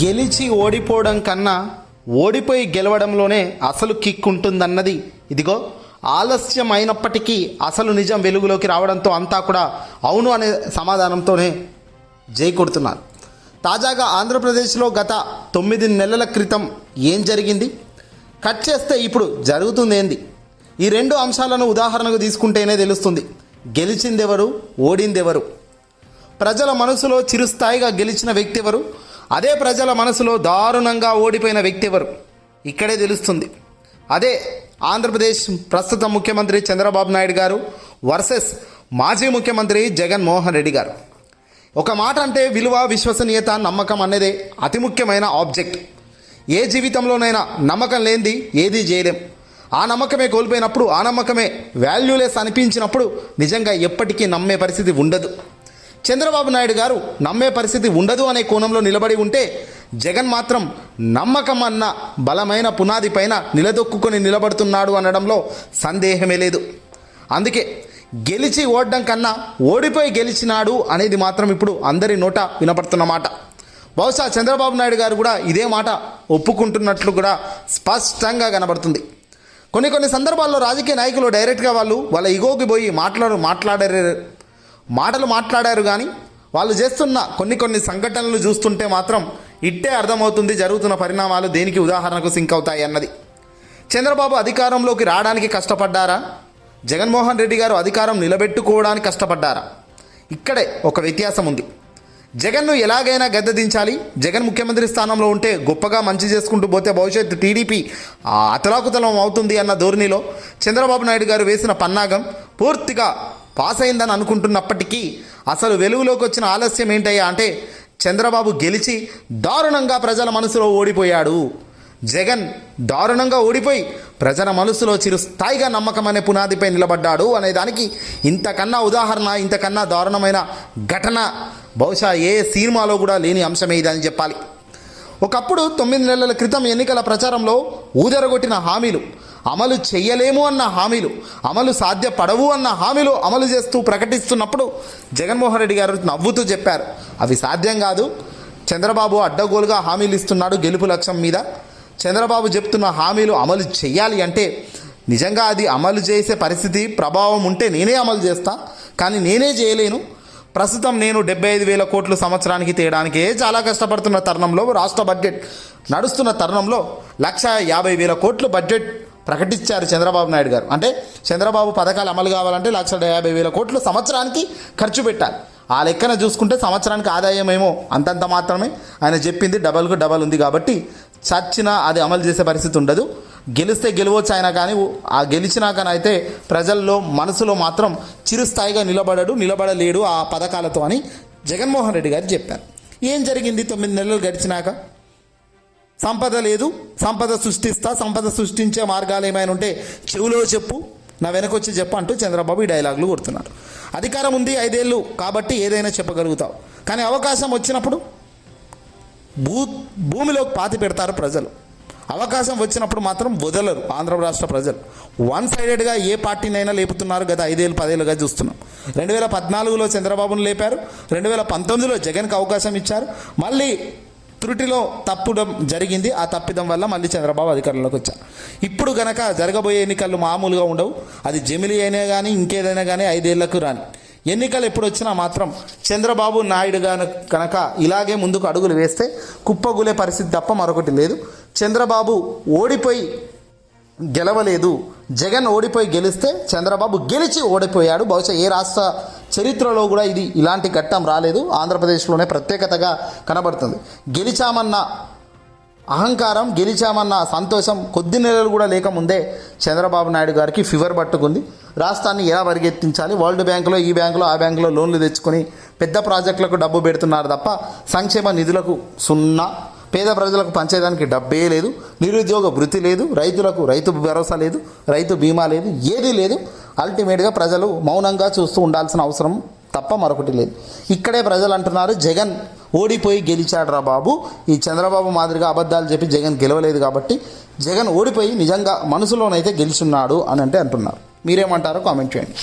గెలిచి ఓడిపోవడం కన్నా ఓడిపోయి గెలవడంలోనే అసలు కిక్ ఉంటుందన్నది ఇదిగో ఆలస్యం అయినప్పటికీ అసలు నిజం వెలుగులోకి రావడంతో అంతా కూడా అవును అనే సమాధానంతోనే జైకొడుతున్నారు తాజాగా ఆంధ్రప్రదేశ్లో గత తొమ్మిది నెలల క్రితం ఏం జరిగింది? కట్ చేస్తే ఇప్పుడు జరుగుతుంది ఏంది? ఈ రెండు అంశాలను ఉదాహరణకు తీసుకుంటేనే తెలుస్తుంది. గెలిచిందెవరు? ఓడిందెవరు? ప్రజల మనసులో చిరుస్థాయిగా గెలిచిన వ్యక్తి ఎవరు? అదే ప్రజల మనసులో దారుణంగా ఓడిపోయిన వ్యక్తి ఎవరు? ఇక్కడే తెలుస్తుంది. అదే ఆంధ్రప్రదేశ్ ప్రస్తుత ముఖ్యమంత్రి చంద్రబాబు నాయుడు గారు వర్సెస్ మాజీ ముఖ్యమంత్రి జగన్మోహన్ రెడ్డి గారు. ఒక మాట అంటే విలువ విశ్వసనీయత నమ్మకం అనేదే అతి ముఖ్యమైన ఆబ్జెక్ట్. ఏ జీవితంలోనైనా నమ్మకం లేనిది ఏదీ చేయలేం. ఆ నమ్మకమే కోల్పోయినప్పుడు ఆ నమ్మకమే వాల్యూలెస్ అనిపించినప్పుడు నిజంగా ఎప్పటికీ నమ్మే పరిస్థితి ఉండదు. చంద్రబాబు నాయుడు గారు నమ్మే పరిస్థితి ఉండదు అనే కోణంలో నిలబడి ఉంటే జగన్ మాత్రం నమ్మకం అన్న బలమైన పునాది పైన నిలదొక్కుని నిలబడుతున్నాడు అనడంలో సందేహమే లేదు. అందుకే గెలిచి ఓడడం కన్నా ఓడిపోయి గెలిచినాడు అనేది మాత్రం ఇప్పుడు అందరి నోట వినపడుతున్న మాట. బహుశా చంద్రబాబు నాయుడు గారు కూడా ఇదే మాట ఒప్పుకుంటున్నట్లు కూడా స్పష్టంగా కనబడుతుంది. కొన్ని కొన్ని సందర్భాల్లో రాజకీయ నాయకులు డైరెక్ట్గా వాళ్ళు వాళ్ళ ఇగోకి పోయి మాట్లాడు మాట్లాడారు మాటలు మాట్లాడారు కానీ వాళ్ళు చేస్తున్న కొన్ని కొన్ని సంఘటనలు చూస్తుంటే మాత్రం ఇట్టే అర్థమవుతుంది జరుగుతున్న పరిణామాలు దేనికి ఉదాహరణకు సింక్ అవుతాయి అన్నది. చంద్రబాబు అధికారంలోకి రావడానికి కష్టపడ్డారా? జగన్మోహన్ రెడ్డి గారు అధికారం నిలబెట్టుకోవడానికి కష్టపడ్డారా? ఇక్కడే ఒక వ్యత్యాసం ఉంది. జగన్ను ఎలాగైనా గద్దె దించాలి. జగన్ ముఖ్యమంత్రి స్థానంలో ఉంటే గొప్పగా మంచి చేసుకుంటూ పోతే భవిష్యత్తు టీడీపీ ఆ, అతలాకుతలం అవుతుంది అన్న ధోరణిలో చంద్రబాబు నాయుడు గారు వేసిన పన్నాగం పూర్తిగా పాస్ అయిందని అనుకుంటున్నప్పటికీ అసలు వెలుగులోకి వచ్చిన ఆలస్యం ఏంటయ్యా అంటే చంద్రబాబు గెలిచి దారుణంగా ప్రజల మనసులో ఓడిపోయాడు. జగన్ దారుణంగా ఓడిపోయి ప్రజల మనసులో చిరుస్థాయిగా నమ్మకం అనే పునాదిపై నిలబడ్డాడు అనే దానికి ఇంతకన్నా ఉదాహరణ ఇంతకన్నా దారుణమైన ఘటన బహుశా ఏ సినిమాలో కూడా లేని అంశమే ఇదని చెప్పాలి. ఒకప్పుడు తొమ్మిది నెలల క్రితం ఎన్నికల ప్రచారంలో ఊదరగొట్టిన హామీలు అమలు చెయ్యలేము అన్న హామీలు అమలు సాధ్యపడవు అన్న హామీలు అమలు చేస్తూ ప్రకటిస్తున్నప్పుడు జగన్మోహన్ రెడ్డి గారు నవ్వుతూ చెప్పారు. అవి సాధ్యం కాదు. చంద్రబాబు అడ్డగోలుగా హామీలు ఇస్తున్నాడు గెలుపు లక్ష్యం మీద. చంద్రబాబు చెప్తున్న హామీలు అమలు చేయాలి అంటే నిజంగా అది అమలు చేసే పరిస్థితి ప్రభావం ఉంటే నేనే అమలు చేస్తా. కానీ నేనే చేయలేను. ప్రస్తుతం నేను డెబ్బై ఐదు వేల కోట్లు సంవత్సరానికి తేయడానికే చాలా కష్టపడుతున్న తరుణంలో రాష్ట్ర బడ్జెట్ నడుస్తున్న తరుణంలో లక్ష యాభై వేల కోట్లు బడ్జెట్ ప్రకటించారు చంద్రబాబు నాయుడు గారు. అంటే చంద్రబాబు పథకాలు అమలు కావాలంటే లక్ష యాభై వేల కోట్లు సంవత్సరానికి ఖర్చు పెట్టాలి. ఆ లెక్కన చూసుకుంటే సంవత్సరానికి ఆదాయం ఏమో అంతంత మాత్రమే. ఆయన చెప్పింది డబల్కు డబల్ ఉంది కాబట్టి చచ్చినా అది అమలు చేసే పరిస్థితి ఉండదు. గెలిస్తే గెలవచ్చు ఆయన కానీ ఆ గెలిచినాకనైతే ప్రజల్లో మనసులో మాత్రం చిరుస్థాయిగా నిలబడడు నిలబడలేడు ఆ పథకాలతో అని జగన్మోహన్ రెడ్డి గారు చెప్పారు. ఏం జరిగింది తొమ్మిది నెలలు గడిచినాక? సంపద లేదు సంపద సృష్టిస్తా సంపద సృష్టించే మార్గాలు ఏమైనా ఉంటే చెవులో చెప్పు నా వెనకొచ్చి చెప్పు అంటూ చంద్రబాబు ఈ డైలాగులు కొడుతున్నారు అధికారం ఉంది ఐదేళ్ళు కాబట్టి ఏదైనా చెప్పగలుగుతావు. కానీ అవకాశం వచ్చినప్పుడు భూ భూమిలోకి పాతి పెడతారు ప్రజలు. అవకాశం వచ్చినప్పుడు మాత్రం వదలరు ఆంధ్ర రాష్ట్ర ప్రజలు. వన్ సైడెడ్గా ఏ పార్టీనైనా లేపుతున్నారు గత ఐదేళ్ళు పదేళ్ళుగా చూస్తున్నాం. రెండు వేల పద్నాలుగులో చంద్రబాబును లేపారు రెండు వేల పంతొమ్మిదిలో జగన్కి అవకాశం ఇచ్చారు. మళ్ళీ త్రుటిలో తప్పడం జరిగింది. ఆ తప్పిదం వల్ల మళ్ళీ చంద్రబాబు అధికారంలోకి వచ్చారు ఇప్పుడు గనక జరగబోయే ఎన్నికలు మామూలుగా ఉండవు. అది జమిలి అయినా కానీ ఇంకేదైనా కానీ ఐదేళ్ళకు రాని. ఎన్నికలు ఎప్పుడు వచ్చినా మాత్రం చంద్రబాబు నాయుడు గారు కనుక ఇలాగే ముందుకు అడుగులు వేస్తే కుప్పగులే పరిస్థితి తప్ప మరొకటి లేదు. చంద్రబాబు ఓడిపోయి గెలవలేదు. జగన్ ఓడిపోయి గెలిస్తే చంద్రబాబు గెలిచి ఓడిపోయాడు. బహుశా ఏ రాష్ట్ర చరిత్రలో కూడా ఇది ఇలాంటి ఘట్టం రాలేదు. ఆంధ్రప్రదేశ్లోనే ప్రత్యేకతగా కనబడుతుంది. గెలిచామన్న అహంకారం గెలిచామన్న సంతోషం కొద్ది నెలలు కూడా లేకముందే చంద్రబాబు నాయుడు గారికి ఫీవర్ పట్టుకుంది. రాష్ట్రాన్ని ఎలా పరిగెత్తించాలి? వరల్డ్ బ్యాంకులో ఈ బ్యాంకులో ఆ బ్యాంకులో లోన్లు తెచ్చుకొని పెద్ద ప్రాజెక్టులకు డబ్బు పెడుతున్నారు తప్ప సంక్షేమ నిధులకు సున్నా. పేద ప్రజలకు పంచేదానికి డబ్బే లేదు. నిరుద్యోగ వృత్తి లేదు. రైతులకు రైతు భరోసా లేదు. రైతు బీమా లేదు. ఏదీ లేదు. అల్టిమేట్గా ప్రజలు మౌనంగా చూస్తూ ఉండాల్సిన అవసరం తప్ప మరొకటి లేదు. ఇక్కడే ప్రజలు అంటున్నారు జగన్ ఓడిపోయి గెలిచాడురా బాబు. ఈ చంద్రబాబు మాదిరిగా అబద్ధాలు చెప్పి జగన్ గెలవలేదు కాబట్టి జగన్ ఓడిపోయి నిజంగా మనసులోనైతే గెలిచున్నాడు అని అంటే అంటున్నారు. మీరేమంటారో కామెంట్ చేయండి.